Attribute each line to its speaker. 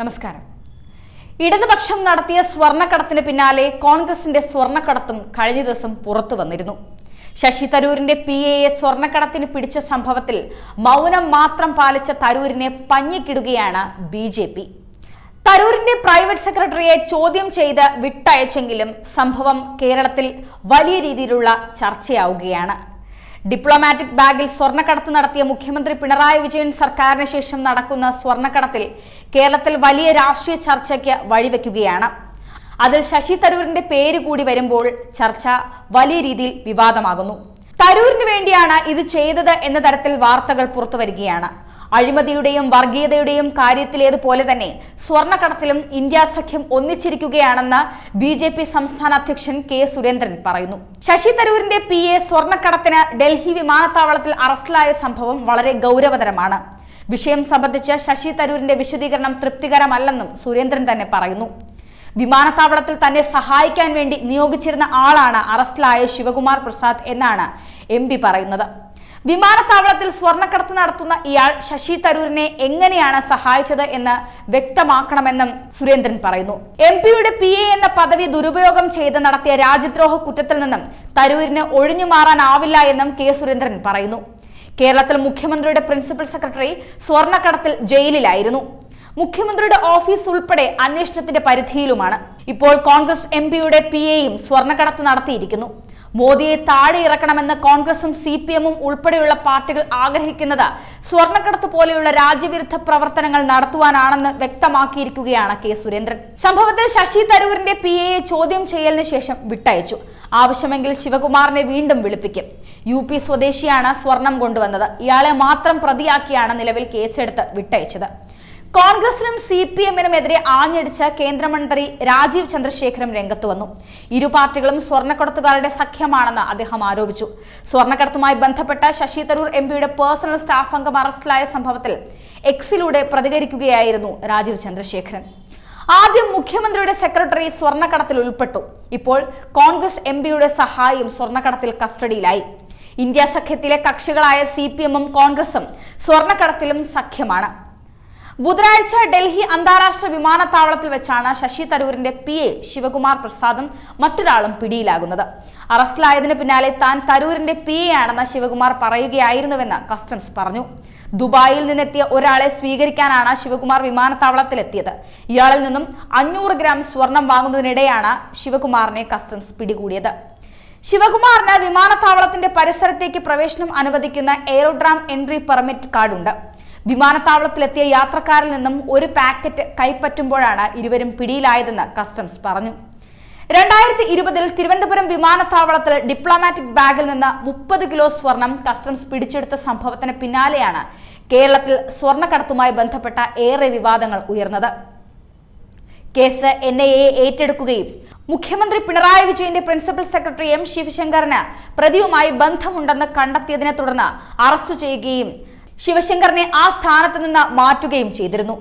Speaker 1: നമസ്കാരം. ഇടതുപക്ഷം നടത്തിയ സ്വർണക്കടത്തിന് പിന്നാലെ കോൺഗ്രസിന്റെ സ്വർണക്കടത്തും കഴിഞ്ഞ ദിവസം പുറത്തു വന്നിരുന്നു. ശശി തരൂരിന്റെ പി എയെ സ്വർണക്കടത്തിന് പിടിച്ച സംഭവത്തിൽ മൗനം മാത്രം പാലിച്ച തരൂരിനെ പഞ്ഞിക്കിടുകയാണ് ബി ജെ പി. തരൂരിന്റെ പ്രൈവറ്റ് സെക്രട്ടറിയെ ചോദ്യം ചെയ്ത് വിട്ടയച്ചെങ്കിലും സംഭവം കേരളത്തിൽ വലിയ രീതിയിലുള്ള ചർച്ചയാവുകയാണ്. ഡിപ്ലോമാറ്റിക് ബാഗിൽ സ്വർണക്കടത്ത് നടത്തിയ മുഖ്യമന്ത്രി പിണറായി വിജയൻ സർക്കാരിന് ശേഷം നടക്കുന്ന സ്വർണക്കടത്തിൽ കേരളത്തിൽ വലിയ രാഷ്ട്രീയ ചർച്ചയ്ക്ക് വഴിവെക്കുകയാണ്. അതിൽ ശശി തരൂരിന്റെ പേര് കൂടി വരുമ്പോൾ ചർച്ച വലിയ രീതിയിൽ വിവാദമാകുന്നു. തരൂരിന് വേണ്ടിയാണ് ഇത് ചെയ്തത് എന്ന തരത്തിൽ വാർത്തകൾ പുറത്തു വരികയാണ്. അഴിമതിയുടെയും വർഗീയതയുടെയും കാര്യത്തിലേതുപോലെ തന്നെ സ്വർണക്കടത്തിലും ഇന്ത്യ സഖ്യം ഒന്നിച്ചിരിക്കുകയാണെന്ന് ബി ജെ പി സംസ്ഥാന അധ്യക്ഷൻ കെ സുരേന്ദ്രൻ പറയുന്നു. ശശി തരൂരിന്റെ പി എ സ്വർണക്കടത്തിന് ഡൽഹി വിമാനത്താവളത്തിൽ അറസ്റ്റിലായ സംഭവം വളരെ ഗൗരവതരമാണ്. വിഷയം സംബന്ധിച്ച് ശശി തരൂരിന്റെ വിശദീകരണം തൃപ്തികരമല്ലെന്നും സുരേന്ദ്രൻ തന്നെ പറയുന്നു. വിമാനത്താവളത്തിൽ തന്നെ സഹായിക്കാൻ വേണ്ടി നിയോഗിച്ചിരുന്ന ആളാണ് അറസ്റ്റിലായ ശിവകുമാർ പ്രസാദ് എന്നാണ് എം പറയുന്നത്. വിമാനത്താവളത്തിൽ സ്വർണക്കടത്ത് നടത്തുന്ന ഇയാൾ ശശി തരൂരിനെ എങ്ങനെയാണ് സഹായിച്ചത് എന്ന് വ്യക്തമാക്കണമെന്നും സുരേന്ദ്രൻ പറയുന്നു. എം പിയുടെ പി എ എന്ന പദവി ദുരുപയോഗം ചെയ്ത് നടത്തിയ രാജ്യദ്രോഹ കുറ്റത്തിൽ നിന്നും തരൂരിന് ഒഴിഞ്ഞു മാറാനാവില്ല എന്നും കെ സുരേന്ദ്രൻ പറയുന്നു. കേരളത്തിൽ മുഖ്യമന്ത്രിയുടെ പ്രിൻസിപ്പൽ സെക്രട്ടറി സ്വർണക്കടത്തിൽ ജയിലിലായിരുന്നു. മുഖ്യമന്ത്രിയുടെ ഓഫീസ് ഉൾപ്പെടെ അന്വേഷണത്തിന്റെ പരിധിയിലുമാണ്. ഇപ്പോൾ കോൺഗ്രസ് എം പിയുടെ പി എയും സ്വർണക്കടത്ത് നടത്തിയിരിക്കുന്നു. മോദിയെ താഴെ ഇറക്കണമെന്ന് കോൺഗ്രസും സി പി എമ്മും ഉൾപ്പെടെയുള്ള പാർട്ടികൾ ആഗ്രഹിക്കുന്നത് സ്വർണക്കടത്ത് പോലെയുള്ള രാജ്യവിരുദ്ധ പ്രവർത്തനങ്ങൾ നടത്തുവാനാണെന്ന് വ്യക്തമാക്കിയിരിക്കുകയാണ് കെ സുരേന്ദ്രൻ. സംഭവത്തിൽ ശശി തരൂരിന്റെ പി എയെ ചോദ്യം ചെയ്യലിന് ശേഷം വിട്ടയച്ചു. ആവശ്യമെങ്കിൽ ശിവകുമാറിനെ വീണ്ടും വിളിപ്പിക്കും. യു പി സ്വദേശിയാണ് സ്വർണം കൊണ്ടുവന്നത്. ഇയാളെ മാത്രം പ്രതിയാക്കിയാണ് നിലവിൽ കേസെടുത്ത് വിട്ടയച്ചത്. കോൺഗ്രസിനും സി പി എമ്മിനുമെതിരെ ആഞ്ഞടിച്ച കേന്ദ്രമന്ത്രി രാജീവ് ചന്ദ്രശേഖരം രംഗത്ത് വന്നു. ഇരു പാർട്ടികളും സ്വർണക്കടത്തുകാരുടെ സഖ്യമാണെന്ന് അദ്ദേഹം ആരോപിച്ചു. സ്വർണക്കടത്തുമായി ബന്ധപ്പെട്ട ശശി തരൂർ എം പിയുടെ പേഴ്സണൽ സ്റ്റാഫ് അംഗം അറസ്റ്റിലായ സംഭവത്തിൽ എക്സിലൂടെ പ്രതികരിക്കുകയായിരുന്നു രാജീവ് ചന്ദ്രശേഖരൻ. ആദ്യം മുഖ്യമന്ത്രിയുടെ സെക്രട്ടറി സ്വർണക്കടത്തിൽ ഉൾപ്പെട്ടു. ഇപ്പോൾ കോൺഗ്രസ് എം പിയുടെ സഹായിയും സ്വർണക്കടത്തിൽ കസ്റ്റഡിയിലായി. ഇന്ത്യ സഖ്യത്തിലെ കക്ഷികളായ സി പി എമ്മും കോൺഗ്രസും സ്വർണക്കടത്തിലും സഖ്യമാണ്. ബുധനാഴ്ച ഡൽഹി അന്താരാഷ്ട്ര വിമാനത്താവളത്തിൽ വെച്ചാണ് ശശി തരൂരിന്റെ പി എ ശിവകുമാർ പ്രസാദും മറ്റൊരാളും പിടിയിലാകുന്നത്. അറസ്റ്റിലായതിനു പിന്നാലെ താൻ തരൂരിന്റെ പി എ ആണെന്ന് ശിവകുമാർ പറയുകയായിരുന്നുവെന്ന് കസ്റ്റംസ് പറഞ്ഞു. ദുബായിൽ നിന്നെത്തിയ ഒരാളെ സ്വീകരിക്കാനാണ് ശിവകുമാർ വിമാനത്താവളത്തിൽ എത്തിയത് ഇയാളിൽ നിന്നും അഞ്ഞൂറ് ഗ്രാം സ്വർണം വാങ്ങുന്നതിനിടെയാണ് ശിവകുമാറിനെ കസ്റ്റംസ് പിടികൂടിയത്. ശിവകുമാറിന് വിമാനത്താവളത്തിന്റെ പരിസരത്തേക്ക് പ്രവേശനം അനുവദിക്കുന്ന എയറോഡ്രാം എൻട്രി പെർമിറ്റ് കാർഡുണ്ട്. വിമാനത്താവളത്തിലെത്തിയ യാത്രക്കാരിൽ നിന്നും ഒരു പാക്കറ്റ് കൈപ്പറ്റുമ്പോഴാണ് ഇരുവരും പിടിയിലായതെന്ന് കസ്റ്റംസ് പറഞ്ഞു. രണ്ടായിരത്തി ഇരുപതിൽ തിരുവനന്തപുരം വിമാനത്താവളത്തിൽ ഡിപ്ലോമാറ്റിക് ബാഗിൽ നിന്ന് മുപ്പത് കിലോ സ്വർണം കസ്റ്റംസ് പിടിച്ചെടുത്ത സംഭവത്തിന് പിന്നാലെയാണ് കേരളത്തിൽ സ്വർണക്കടത്തുമായി ബന്ധപ്പെട്ട ഏറെ വിവാദങ്ങൾ ഉയർന്നത്. കേസ് എൻ ഐ എ ഏറ്റെടുക്കുകയും മുഖ്യമന്ത്രി പിണറായി വിജയന്റെ പ്രിൻസിപ്പൽ സെക്രട്ടറി എം ശിവശങ്കറിന് പ്രതിയുമായി ബന്ധമുണ്ടെന്ന് കണ്ടെത്തിയതിനെ തുടർന്ന് അറസ്റ്റ് ചെയ്യുകയും ശിവശങ്കറിനെ ആ സ്ഥാനത്ത് നിന്ന് മാറ്റുകയും ചെയ്തിരുന്നു.